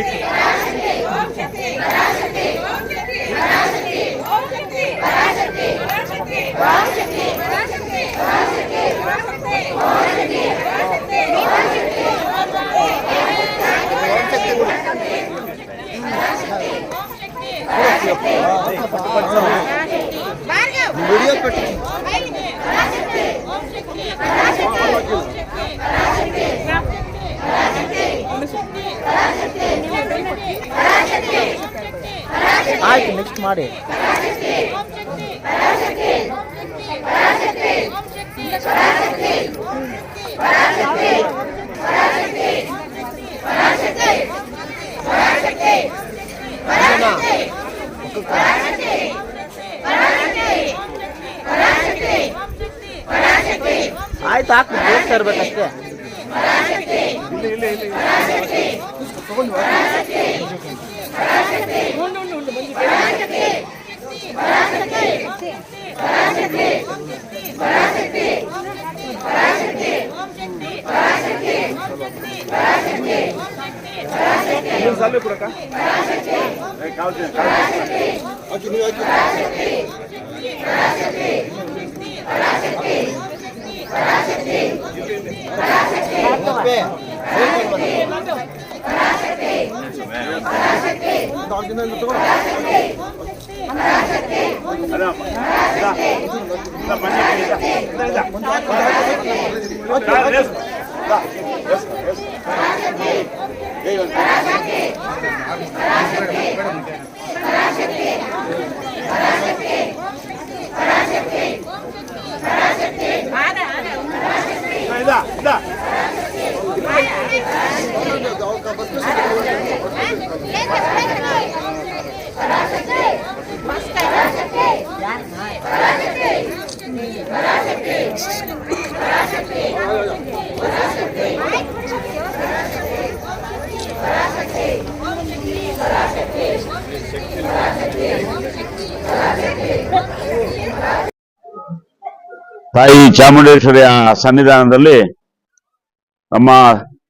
ಇದು ಆಯ್ತು ನೆಕ್ಸ್ಟ್ ಮಾಡಿ ಆಯ್ತು ಹಾಕು बढ़ा सके बढ़ा सके बढ़ा सके बढ़ा सके बढ़ा सके बढ़ा सके बढ़ा सके बढ़ा सके मूल साल में पूरा का बढ़ा सके काल से बढ़ा सके अच्छी नहीं अच्छी बढ़ा सके बढ़ा सके बढ़ा सके बढ़ा सके बढ़ा सके बढ़ा सके बढ़ा सके పరాశక్తి ತಾಯಿ ಚಾಮುಂಡೇಶ್ವರಿಯ ಸನ್ನಿಧಾನದಲ್ಲಿ ನಮ್ಮ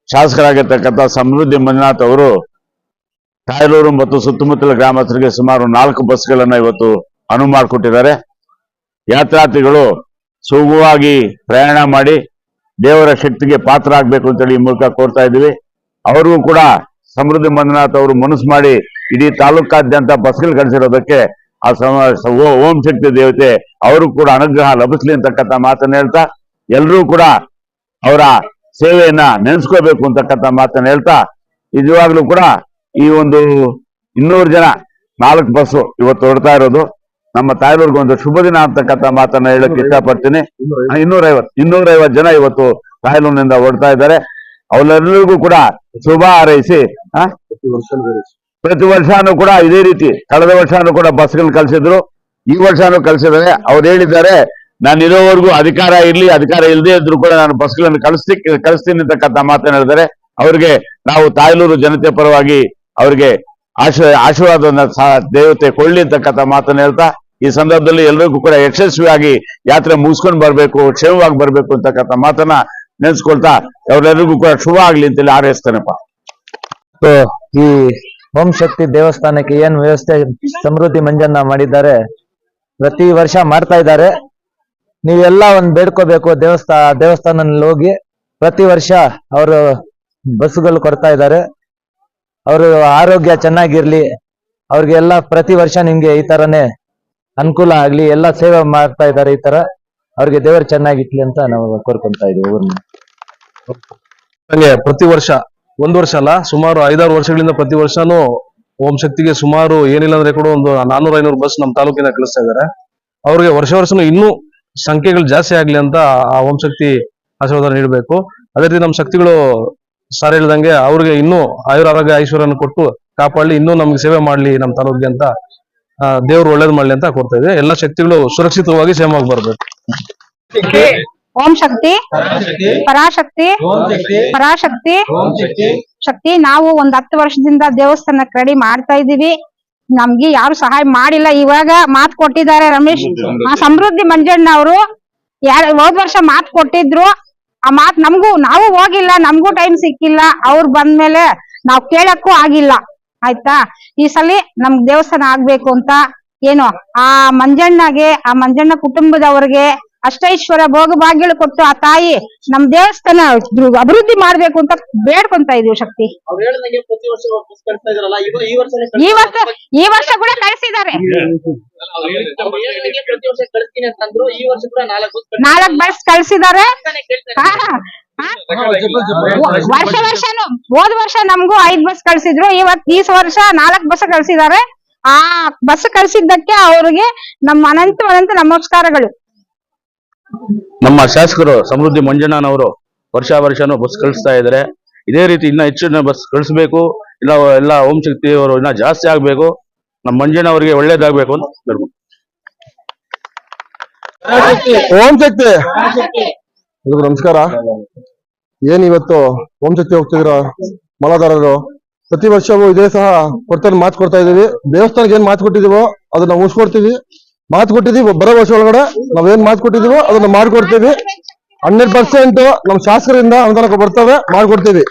ಶಾಸಕರಾಗಿರ್ತಕ್ಕಂಥ ಸಮೃದ್ಧಿ ಮಂಜುನಾಥ್ ಅವರು ತಾಯಲೂರು ಮತ್ತು ಸುತ್ತಮುತ್ತಲ ಗ್ರಾಮಸ್ಥರಿಗೆ ಸುಮಾರು ನಾಲ್ಕು ಬಸ್ಗಳನ್ನು ಇವತ್ತು ಅನುವು ಮಾಡಿಕೊಟ್ಟಿದ್ದಾರೆ ಯಾತ್ರಾರ್ಥಿಗಳು ಸುಗುವಾಗಿ ಪ್ರಯಾಣ ಮಾಡಿ ದೇವರ ಶಕ್ತಿಗೆ ಪಾತ್ರ ಆಗ್ಬೇಕು ಅಂತೇಳಿ ಈ ಮೂಲಕ ಕೋರ್ತಾ ಇದ್ದೀವಿ. ಅವ್ರಿಗೂ ಕೂಡ ಸಮೃದ್ಧಿ ಮಂಜುನಾಥ್ ಅವರು ಮನಸ್ಸು ಮಾಡಿ ಇಡೀ ತಾಲೂಕಾದ್ಯಂತ ಬಸ್ಗಳು ಕಳಿಸಿರೋದಕ್ಕೆ ಆ ಸಮ- ಓ- ಶಕ್ತಿ ದೇವತೆ ಅವರು ಕೂಡ ಅನುಗ್ರಹ ಲಭಿಸ್ಲಿ ಅಂತಕ್ಕಂಥ ಮಾತನ್ನ ಹೇಳ್ತಾ ಎಲ್ಲರೂ ಕೂಡ ಅವರ ಸೇವೆಯನ್ನ ನೆನೆಸ್ಕೋಬೇಕು ಅಂತಕ್ಕಂಥ ಮಾತನ್ನ ಹೇಳ್ತಾ ನಿಜವಾಗ್ಲೂ ಕೂಡ ಈ ಒಂದು ಇನ್ನೂರು ಜನ ನಾಲ್ಕು ಬಸ್ಸು ಇವತ್ತು ಹೊರಡ್ತಾ ಇರೋದು. ನಮ್ಮ ತಾಯಿಯವ್ರಿಗೆ ಒಂದು ಶುಭ ದಿನ ಅಂತಕ್ಕಂಥ ಮಾತನ್ನ ಹೇಳಕ್ ಇಷ್ಟಪಡ್ತೀನಿ. ಇನ್ನೂರೈವತ್ ಇನ್ನೂರೈವತ್ ಜನ ಇವತ್ತು ತಾಯ್ಲೂರಿನಿಂದ ಹೊರಡ್ತಾ ಇದ್ದಾರೆ. ಅವರೆಲ್ಲರಿಗೂ ಕೂಡ ಶುಭ ಹಾರೈಸಿ ಆ? ಪ್ರತಿ ವರ್ಷನೂ ಕೂಡ ಇದೇ ರೀತಿ ಕಳೆದ ವರ್ಷನೂ ಕೂಡ ಬಸ್ಗಳು ಕಲಿಸಿದ್ರು ಈ ವರ್ಷನೂ ಕಳ್ಸಿದ್ದಾರೆ ಅವ್ರು ಹೇಳಿದ್ದಾರೆ, ನಾನು ಇರೋವರೆಗೂ ಅಧಿಕಾರ ಇರ್ಲಿ, ಅಧಿಕಾರ ಇಲ್ಲದೆ ಇದ್ರು ಕೂಡ ನಾನು ಬಸ್ಗಳನ್ನು ಕಳಿಸ್ತಿ ಕಳಿಸ್ತೀನಿ ಅಂತಕ್ಕಂಥ ಮಾತನ್ನ ಹೇಳಿದ್ದಾರೆ. ಅವ್ರಿಗೆ ನಾವು ತಾಯ್ಲೂರು ಜನತೆ ಪರವಾಗಿ ಅವ್ರಿಗೆ ಆಶ, ಆಶೀರ್ವಾದವನ್ನ ದೇವತೆ ಕೊಳ್ಳಿ ಅಂತಕ್ಕಂಥ ಮಾತನ್ನ ಹೇಳ್ತಾ, ಈ ಸಂದರ್ಭದಲ್ಲಿ ಎಲ್ಲರಿಗೂ ಕೂಡ ಯಶಸ್ವಿಯಾಗಿ ಯಾತ್ರೆ ಮುಗಿಸ್ಕೊಂಡು ಬರ್ಬೇಕು, ಕ್ಷೇಮವಾಗಿ ಬರ್ಬೇಕು ಅಂತಕ್ಕಂಥ ಮಾತನ್ನ ನೆನೆಸ್ಕೊಳ್ತಾ ಅವರೆಲ್ಲರಿಗೂ ಕೂಡ ಶುಭ ಆಗ್ಲಿ ಅಂತೇಳಿ ಆರೈಸ್ತಾನಪ್ಪ ಈ ಓಂ ಶಕ್ತಿ ದೇವಸ್ಥಾನಕ್ಕೆ ಏನ್ ವ್ಯವಸ್ಥೆ ಸಮೃದ್ಧಿ ಮಂಜನ್ನ ಮಾಡಿದ್ದಾರೆ? ಪ್ರತಿ ವರ್ಷ ಮಾಡ್ತಾ ಇದ್ದಾರೆ. ನೀವೆಲ್ಲ ಒಂದ್ ಬೇಡ್ಕೋಬೇಕು. ದೇವಸ್ಥಾನ ದೇವಸ್ಥಾನದಲ್ಲಿ ಹೋಗಿ ಪ್ರತಿ ವರ್ಷ ಅವರು ಬಸ್ಗಳು ಕೊಡ್ತಾ ಇದ್ದಾರೆ. ಅವರು ಆರೋಗ್ಯ ಚೆನ್ನಾಗಿರ್ಲಿ. ಅವ್ರಿಗೆಲ್ಲ ಪ್ರತಿ ವರ್ಷ ನಿಮ್ಗೆ ಈ ತರನೇ ಅನುಕೂಲ ಆಗ್ಲಿ. ಎಲ್ಲ ಸೇವೆ ಮಾಡ್ತಾ ಇದ್ದಾರೆ ಈ ತರ. ಅವ್ರಿಗೆ ದೇವರು ಚೆನ್ನಾಗಿಟ್ಲಿ ಅಂತ ನಾವು ಕೋರ್ಕೊಂತ ಇದೀವಿ ಊರ್ನ. ಪ್ರತಿ ವರ್ಷ ಒಂದ್ ವರ್ಷ ಅಲ್ಲ, ಸುಮಾರು ಐದಾರು ವರ್ಷಗಳಿಂದ ಪ್ರತಿ ವರ್ಷನೂ ಓಂ ಶಕ್ತಿಗೆ ಸುಮಾರು ಏನಿಲ್ಲ ಅಂದ್ರೆ ಕೂಡ ಒಂದು ನಾನೂರ ಐನೂರು ಬಸ್ ನಮ್ಮ ತಾಲೂಕಿನ ಕಳಿಸ್ತಾ ಇದ್ದಾರೆ ಅವ್ರಿಗೆ ವರ್ಷ ವರ್ಷನು ಇನ್ನೂ ಸಂಖ್ಯೆಗಳು ಜಾಸ್ತಿ ಆಗ್ಲಿ ಅಂತ ಆ ಓಂ ಶಕ್ತಿ ಆಶೀರ್ವಾದ ನೀಡಬೇಕು. ಅದೇ ರೀತಿ ನಮ್ಮ ಶಕ್ತಿಗಳು ಸಾರ ಹೇಳ್ದಂಗೆ ಅವ್ರಿಗೆ ಇನ್ನೂ ಆಯುರ ಆರೋಗ್ಯ ಐಶ್ವರ್ಯನ ಕೊಟ್ಟು ಕಾಪಾಡ್ಲಿ, ಇನ್ನೂ ನಮ್ಗೆ ಸೇವೆ ಮಾಡ್ಲಿ ನಮ್ಮ ತಾಲೂಕಿಗೆ ಅಂತ ದೇವ್ರು ಒಳ್ಳೇದ್ ಮಾಡ್ಲಿ ಅಂತ ಕೊಡ್ತಾ ಇದೆ ಎಲ್ಲ ಶಕ್ತಿಗಳು ಸುರಕ್ಷಿತವಾಗಿ ಸೇಮಾಗಿ ಬರ್ಬೇಕು ಓಂ ಶಕ್ತಿ ಪರಾಶಕ್ತಿ ಪರಾಶಕ್ತಿ ಶಕ್ತಿ ನಾವು ಒಂದ್ ಹತ್ತು ವರ್ಷದಿಂದ ದೇವಸ್ಥಾನಕ್ಕೆ ರೆಡಿ ಮಾಡ್ತಾ ಇದೀವಿ ನಮ್ಗೆ ಯಾರು ಸಹಾಯ ಮಾಡಿಲ್ಲ. ಇವಾಗ ಮಾತು ಕೊಟ್ಟಿದ್ದಾರೆ ರಮೇಶ್. ಆ ಸಮೃದ್ಧಿ ಮಂಜಣ್ಣ ಅವರು ಯಾರ ಹೋದ್ ವರ್ಷ ಮಾತ್ ಕೊಟ್ಟಿದ್ರು. ಆ ಮಾತ್ ನಮ್ಗೂ ನಾವು ಹೋಗಿಲ್ಲ. ನಮ್ಗೂ ಟೈಮ್ ಸಿಕ್ಕಿಲ್ಲ. ಅವ್ರು ಬಂದ್ಮೇಲೆ ನಾವ್ ಕೇಳಕ್ಕೂ ಆಗಿಲ್ಲ. ಆಯ್ತಾ? ಈ ಸಲ ನಮ್ಗ್ ದೇವಸ್ಥಾನ ಆಗ್ಬೇಕು ಅಂತ ಏನು? ಆ ಮಂಜಣ್ಣಗೆ ಆ ಮಂಜಣ್ಣ ಕುಟುಂಬದವ್ರಿಗೆ ಅಷ್ಟೈಶ್ವರ ಭೋಗ ಭಾಗ್ಯಗಳು ಕೊಟ್ಟು ಆ ತಾಯಿ ನಮ್ ದೇವಸ್ಥಾನ ಅಭಿವೃದ್ಧಿ ಮಾಡ್ಬೇಕು ಅಂತ ಬೇಡ್ಕೊಂತ ಇದೀವಿ ಶಕ್ತಿ. ಅವ್ರು ಹೇಳ್ದಂಗೆ ಪ್ರತಿ ವರ್ಷ ಬಸ್ ಕಳಿಸ್ತಾ ಇದ್ರಲ್ಲ ಈ ವರ್ಷ ಈ ವರ್ಷ ಕೂಡ ಕಳಿಸಿದ್ದಾರೆ. ಅವ್ರು ಹೇಳ್ದಂಗೆ ಪ್ರತಿ ವರ್ಷ ಕಳಿಸ್ತೀನಿ ಈ ವರ್ಷ ಕೂಡ ನಾಲ್ಕು ಬಸ್ ಕಳ್ಸಿದ್ದಾರೆ. ವರ್ಷ ವರ್ಷನು ಹೋದ್ ವರ್ಷ ನಮ್ಗೂ ಐದ್ ಬಸ್ ಕಳ್ಸಿದ್ರು ಇವತ್ ಈ ವರ್ಷ ನಾಲ್ಕ್ ಬಸ್ ಕಳ್ಸಿದ್ದಾರೆ. ಆ ಬಸ್ ಕಳ್ಸಿದ್ದಕ್ಕೆ ಅವ್ರಿಗೆ ನಮ್ಮ ಅನಂತ ಅನಂತ ನಮಸ್ಕಾರಗಳು. ನಮ್ಮ ಶಾಸಕರು ಸಮೃದ್ಧಿ ಮಂಜಣ್ಣನವರು ವರ್ಷ ವರ್ಷನೂ ಬಸ್ ಕಳಿಸ್ತಾ ಇದ್ದಾರೆ. ಇದೇ ರೀತಿ ಇನ್ನ ಹೆಚ್ಚು ಬಸ್ ಕಳಿಸ್ಬೇಕು. ಇಲ್ಲ ಎಲ್ಲ ಓಂ ಶಕ್ತಿ ಅವರು ಇನ್ನ ಜಾಸ್ತಿ ಆಗ್ಬೇಕು. ನಮ್ಮ ಮಂಜಣ್ಣ ಅವರಿಗೆ ಒಳ್ಳೇದಾಗ್ಬೇಕು ಅಂತ ಹೇಳ್ಬೋದು. ಓಂ ಶಕ್ತಿ. ನಮಸ್ಕಾರ. ಏನ್ ಇವತ್ತು ಓಂ ಶಕ್ತಿ ಹೋಗ್ತಿದ್ರ ಮಲದಾರರು. ಪ್ರತಿ ವರ್ಷವೂ ಇದೇ ಸಹ ಕೊಡ್ತಾರೆ ಮಾತು ಕೊಡ್ತಾ ಇದೀವಿ ದೇವಸ್ಥಾನಕ್ಕೆ ಏನ್ ಮಾತು ಕೊಟ್ಟಿದೀವೋ ಅದನ್ನ ಉಳಿಸ್ಕೊಡ್ತೀವಿ ಮಾತು ಕೊಟ್ಟಿದೀವಿ ಬರೋ ವರ್ಷ ಒಳಗಡೆ. ನಾವೇನ್ ಮಾತು ಕೊಟ್ಟಿದೀವೋ ಅದನ್ನ ಮಾಡ್ಕೊಡ್ತೀವಿ. ಹಂಡ್ರೆಡ್ ಪರ್ಸೆಂಟ್ ನಮ್ಮ ಶಾಸಕರಿಂದ ಅನುದಾನ ಬರ್ತವೆ, ಮಾಡ್ಕೊಡ್ತೀವಿ.